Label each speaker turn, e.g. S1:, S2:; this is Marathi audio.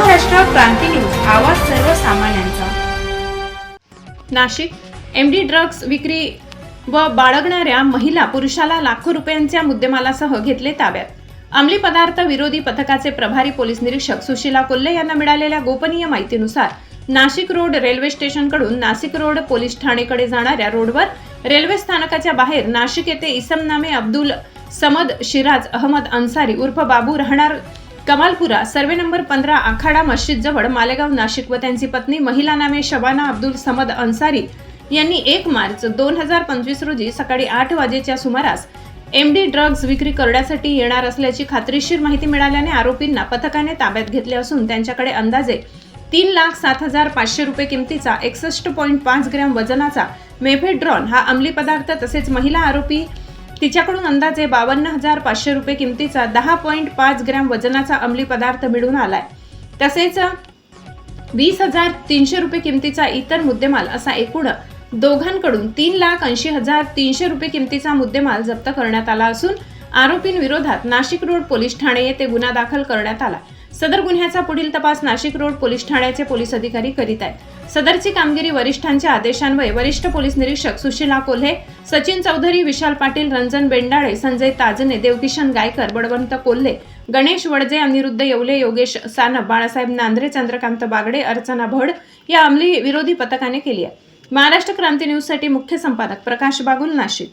S1: क्रांती न्यूज. आवाज सर्वसामान्यांचा. नाशिक. एमडी ड्रग्ज विक्री व बाळगणाऱ्या महिला पुरुषाला लाखो रुपयांच्या मुद्देमालासह घेतले ताब्यात. अंमली पदार्थ विरोधी पथकाचे प्रभारी पोलीस निरीक्षक सुशीला कोल्हे यांना मिळालेल्या गोपनीय माहितीनुसार नाशिक रोड रेल्वे स्टेशनकडून नाशिक रोड पोलीस ठाणेकडे जाणाऱ्या रोडवर रेल्वे स्थानकाच्या बाहेर नाशिक येथे इसम नामे अब्दुल समद शिराज अहमद अन्सारी उर्फ बाबू राहणार कमालपुरा सर्वे नंबर पंधरा आखाडा मस्जिद जवळ मालेगाव नाशिक व त्यांची पत्नी महिला नामे शबाना अब्दुल समद अन्सारी यांनी एक मार्च दोन हजार पंचवीस रोजी सकाळी आठ वाजेच्या सुमारास एम डी ड्रग्ज विक्री करण्यासाठी येणार असल्याची खात्रीशीर माहिती मिळाल्याने आरोपींना पथकाने ताब्यात घेतले असून त्यांच्याकडे अंदाजे तीन लाख सात हजार पाचशे रुपये किमतीचा एकसष्ट पॉईंट पाच ग्रॅम वजनाचा मेफेड्रॉन हा अंमली पदार्थ तसेच महिला आरोपी तिच्याकडून अंदाजे बावन्न हजार पाचशे रुपये किमतीचा दहा पॉईंट पाच ग्रॅम वजनाचा अंमली पदार्थ मिळून आलाय. तसेच वीस हजार तीनशे रुपये किमतीचा इतर मुद्देमाल असा एकूण दोघांकडून तीन लाख ऐंशी हजार तीनशे रुपये किमतीचा मुद्देमाल जप्त करण्यात आला असून आरोपींविरोधात नाशिक रोड पोलीस ठाणे येथे गुन्हा दाखल करण्यात आला. सदर गुन्ह्याचा पुढील तपास नाशिक रोड पोलीस ठाण्याचे पोलीस अधिकारी करीत आहेत. सदरची कामगिरी वरिष्ठांच्या आदेशान्वये वरिष्ठ पोलीस निरीक्षक सुशीला कोल्हे सचिन चौधरी विशाल पाटील रंजन बेंडाळे संजय ताजने देवकिशन गायकर बळवंत कोल्हे गणेश वडजे अनिरुद्ध येवले योगेश सानप बाळासाहेब नांद्रे चंद्रकांत बागडे अर्चना भड या अंमली विरोधी पथकाने केली आहे. महाराष्ट्र क्रांती न्यूजसाठी मुख्य संपादक प्रकाश बागुल नाशिक.